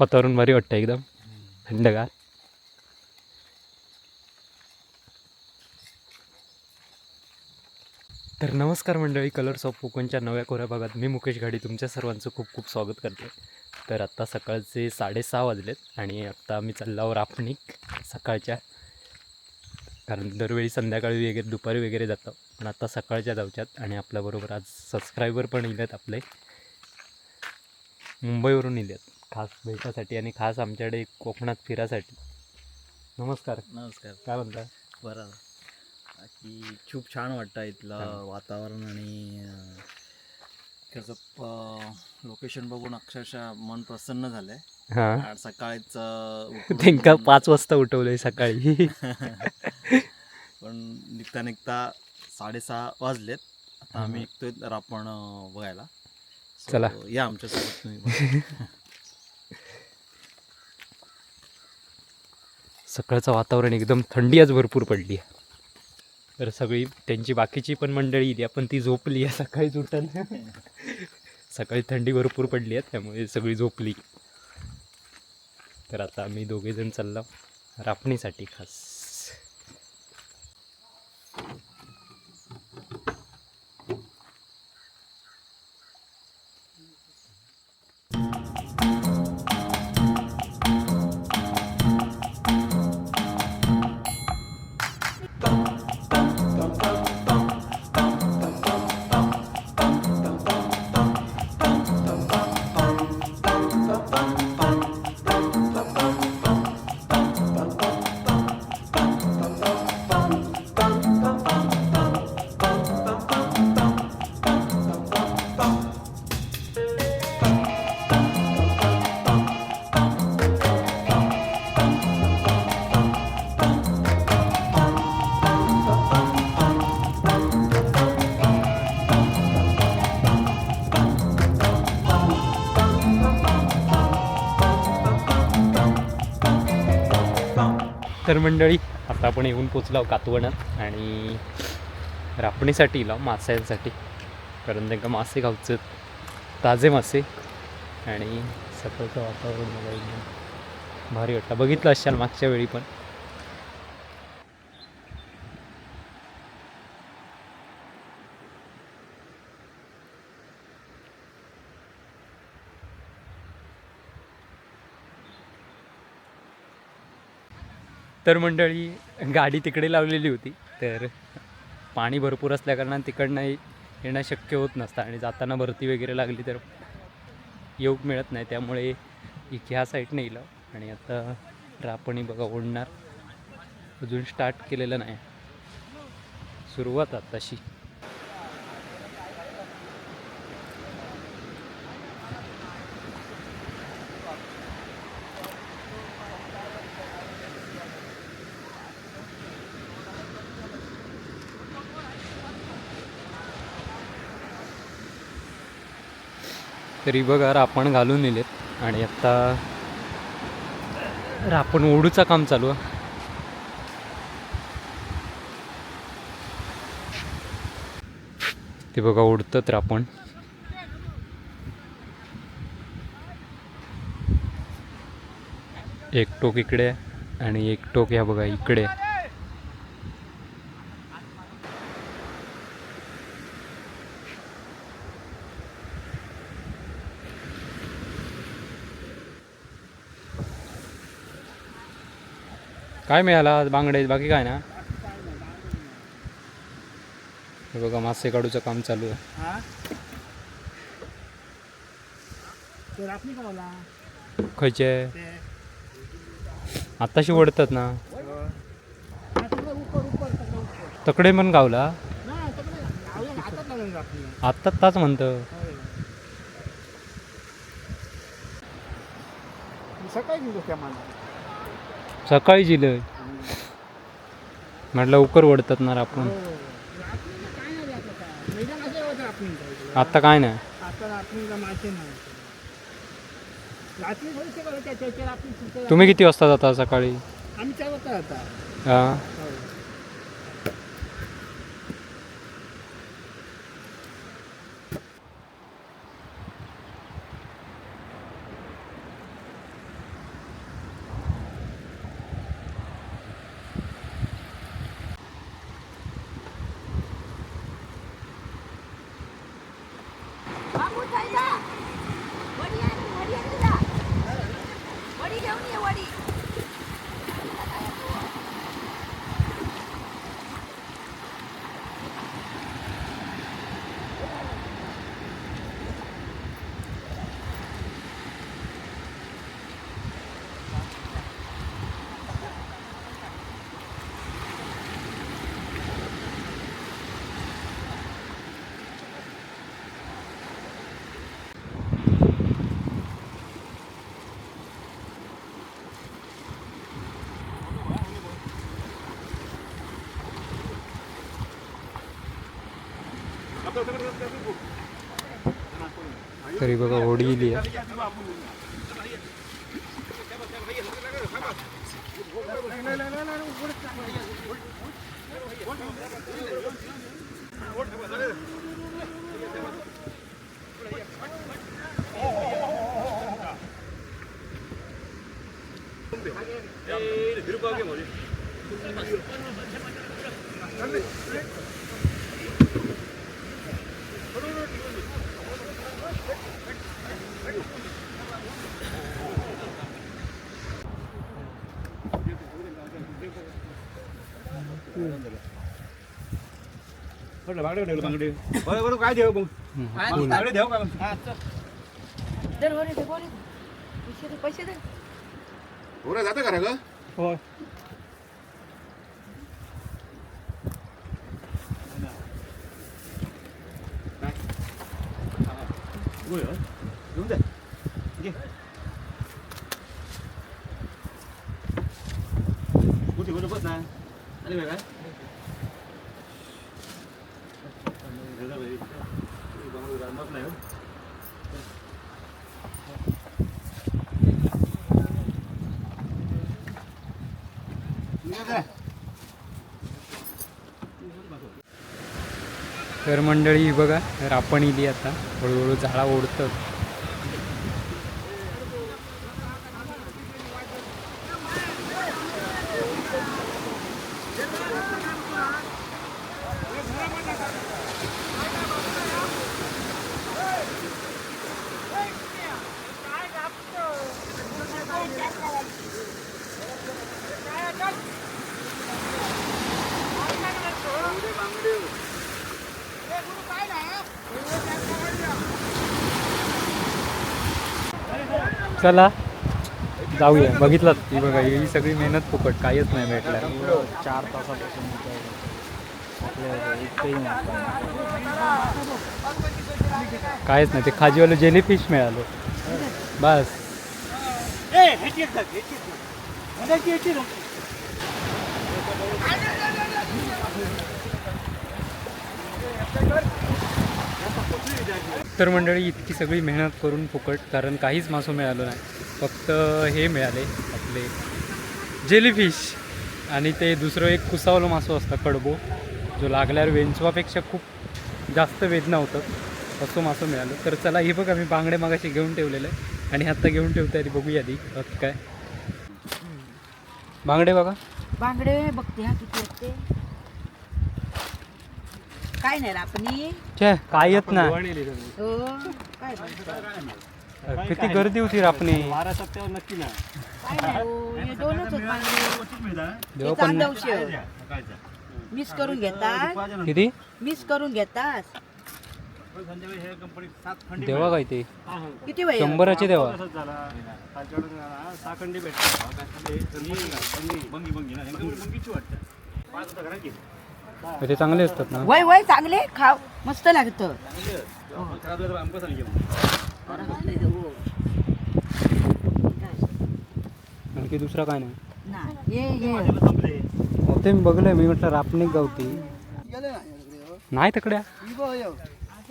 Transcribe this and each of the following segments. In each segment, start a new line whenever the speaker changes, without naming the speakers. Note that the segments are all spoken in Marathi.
वातावरण भारी वाटतं एकदम. थंडगार. तर नमस्कार मंडळी कलर्स ऑफ कोकणच्या नव्या कोऱ्या भागात मी मुकेश घाडी तुमच्या सर्वांचं खूप खूप स्वागत करते. तर आत्ता सकाळचे साडेसहा वाजलेत आणि आत्ता आम्ही चाललो रापणिक सकाळच्या. कारण दरवेळी संध्याकाळी वगैरे दुपारी वगैरे जातो. पण आत्ता सकाळच्या जाऊच्यात आणि आपल्याबरोबर आज सबस्क्रायबर पण येत आपले. मुंबईवरून येलेत खास भेटासाठी आणि खास आमच्याकडे कोकणात फिरासाठी. नमस्कार.
नमस्कार.
काय म्हणता?
बरं. बाकी खूप छान वाटतं इथलं. वातावरण आणि त्याचं लोकेशन बघून अक्षरशः मन प्रसन्न झालंय.
हां.
सकाळीच
त्यांका पाच वाजता उठवलंय सकाळी.
पण निघता निघता साडेसहा वाजलेत. आता आम्ही. निघतोय रापण अं, बघायला.
चला.
या आमच्यासोबत तुम्ही बघा.
सकाळचं वातावरण एकदम थंडी आज भरपूर पडली आहे तर सगळी त्यांची बाकीची पण मंडळी इली पण ती झोपली आहे सकाळीच उठल सकाळी थंडी भरपूर पडली आहे त्यामुळे सगळी झोपली तर आता आम्ही दोघे जण चाललो रापणीसाठी खास तर मंडळी आता आपण येऊन पोचलो कातवणात आणि रापणीसाठी लाव मास्यांसाठी कारण त्यांना मासे खाऊचे ताजे मासे. आणि सकाळचं वातावरण मला एकदम भारी वाटतं बघितलं असाल मागच्या वेळी पण. तर मंडळी गाडी तिकडे लावलेली होती. तर पाणी भरपूर असल्याकारणानं तिकडनं येणं शक्य होत नसतं आणि जाताना भरती वगैरे लागली तर येऊ मिळत नाही. त्यामुळे इथे ह्या साईडने येईल आणि आता रापणी बघा ओढणार. अजून स्टार्ट केलेलं नाही. सुरुवात आताशी. तरी बघा रापण घालून नेलेत. आणि आत्ता रापण ओढूचं काम चालू आहे. ते बघा ओढतात रापण एक टोक इकडे आहे आणि एक टोक ह्या बघा इकडे काय मिळाला आज बांगडे बाकी काय ना? हे बघा मासे काढूचं काम चालू आहे. खयचे? आत्ताशी ओढतात ना? तकडे पण गावला? आत्ता ताच म्हणतं.
सकाळी
सकाळी जिलं. म्हटलं लवकर ओढतात ना आपण. आत्ता काय नाही.
आता
तुम्ही किती वाजता जाता सकाळी?
आता
हां. तरी बघा होडी इली आहे
काय देऊ मग
हम्म.
बांगडे देऊ का
दर वडी दे वडी दे. पैसे दे पैसे दे
होरा जातं का रे ग
हो घेऊन जा घे कुठे कुठे बस ना अरे काय बस नाही हो
तर मंडळी बघा तर आपण इली आता. हळूहळू झाडा ओढतं चला जाऊया. बघितलं ती बघा ही सगळी मेहनत फुकट काहीच नाही भेटलं.
चार तासापासून
काहीच नाही ते खाजीवालं जेलीफिश मिळालं. बस. तर मंडळी इतकी सगळी मेहनत करून फुकट कारण काहीच मासू मिळालो नाही. फक्त हे मिळाले आपले जेलीफिश आणि ते दुसरं एक कुसावलं मासू असतं कडबो जो लागल्यावर वेंचवापेक्षा खूप जास्त वेदना होतं असं मासं मिळालं. तर चला हे बघा मी बांगडे मागाशी घेऊन ठेवलेलं आहे आणि आत्ता घेऊन ठेवता आधी बघूया आधी आत काय. बांगडे बघा.
बांगडे बघते हा किती काय नाही रे आपणी
छे काय येत ना
हो काय नाही.
किती गर्दी होती रापणी
बारा सप्त्यावर नक्की ना
काय नाही हो, हे दोनच
देव
मिस करून घेतात
किती
मिस करून घेतात.
संध्याकाळी हे कंपनी सात खंडी
देवा काय ते?
किती वय
शंभराचे देवा.
तसंच झाला. कालच्या वेळेस झाला, सहा खंडी भेटतात बंगी बंगी बंगी ना यांच्याकडे बंगीची वाटतं. पाच होता घरात घे.
ते चांगले असतात ना.
वय वय चांगले खाव मस्त लागतं. हो.
आणखी दुसरा काय नाही.
हे
ते मी बघलंय मी म्हटलं रापणी गावती. नाही तकड्या.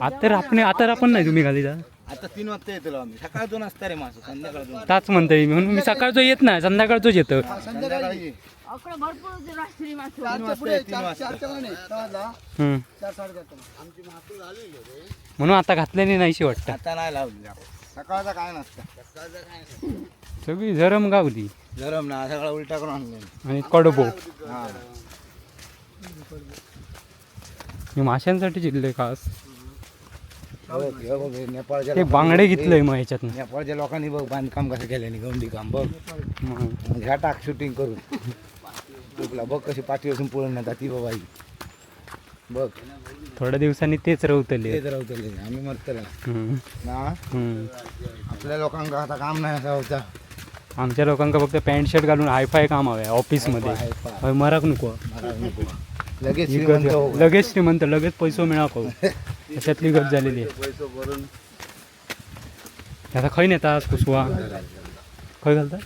आता रापणे आता रापण नाही तुम्ही घाली जा.
आता तीन वाजता येतो आम्ही. सकाळ दोन असता रे माझं संध्याकाळ दोन.
ताच म्हणतोय मी. म्हणून मी सकाळचं येत नाही संध्याकाळचंच येतं.
संध्याकाळी
अकडे भरपूर राष्ट्रीय मासे
चारच्या पुढे चार चारच्या ला नाही सहाला
हम्म.
चार साडेचारच्या
म्हणून आता घातल्याने नाहीशी वाटतं.
आता नाही लावली सकाळचा काय नसतं
सगळी झरम गावली.
गरम ना सगळा उलटा करून आणले.
आणि कडबो.
हा.
मी माशांसाठी जिल्हे खास
बघ, हे बघ, हे नेपाळच्या
ते
लोकांनी
बांगडे
बघ,
घेतलंय मग ह्याच्यात
हे नेपाळच्या लोकांनी बघ बांधकाम कसं केल्याने गवंडी काम बघ.
मग.
ह्या टाक शूटिंग करून. तुला बघ कशी पाठी असून पळून येतात ती बाबा ही बघ.
थोड्या दिवसांनी तेच रवतले.
तेच राहतले आम्ही मरतले ना. आपल्या लोकांका आता काम नाही असा होता.
आमच्या लोकांका फक्त पॅन्ट शर्ट घालून हायफाय काम ऑफिसमध्ये.
हाय पा-
हय, मराक नको.
लगेच
ही
श्रीमंत हो
लगेच श्रीमंत लगेच पैसो मिळा पाहू अशातली गत झालेली आहे.
पैसे भरून
आता खंय नेतात कुसवा? खंय घालतात?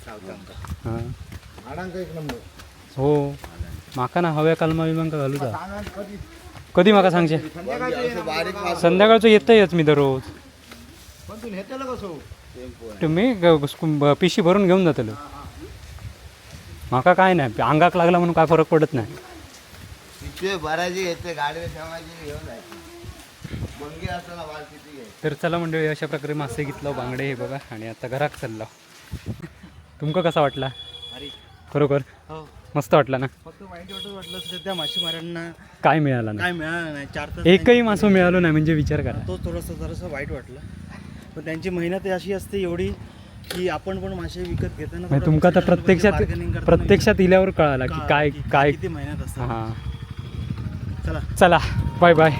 हां.
हाडांका एक नंबर.
हो. माका ना हव्या कालमा घालू जा.
कधी
माका
मास
संध्याकाळचं येतंयच मी दररोज. तुम्ही ग- पिशी भरून घेऊन जातलो. माका काय नाही अंगाक लागला म्हणून काय फरक पडत नाही.
पिशवे भरायची घेते गाडीवर ठेवायची घेऊन जायची बंगी असताना वाल किती घ्यायची
तर चला मंडळी अशा प्रकारे मासे घेतलं बांगडे हे बघा आणि आता घरात चाललो. तुमका कसा वाटला? खरोखर?
हो.
मस्त वाटला ना?
फक्त वाईट वाटत वाटलं सध्या मासेमारांना
काय मिळालं ना
काय मिळालं नाही चार तास
एकही मासो मिळालो नाही म्हणजे विचार करा.
तो थोडंसं जरासं वाईट वाटलं. पण त्यांची मेहनत अशी असते एवढी की आपण पण मासे विकत घेताना
म्हणजे तुमका आता
थोडं
प्रत्यक्षात प्रत्यक्षात इल्यावर कळाला की काय काय
किती मेहनत असते.
हां.
चला.
चला बाय बाय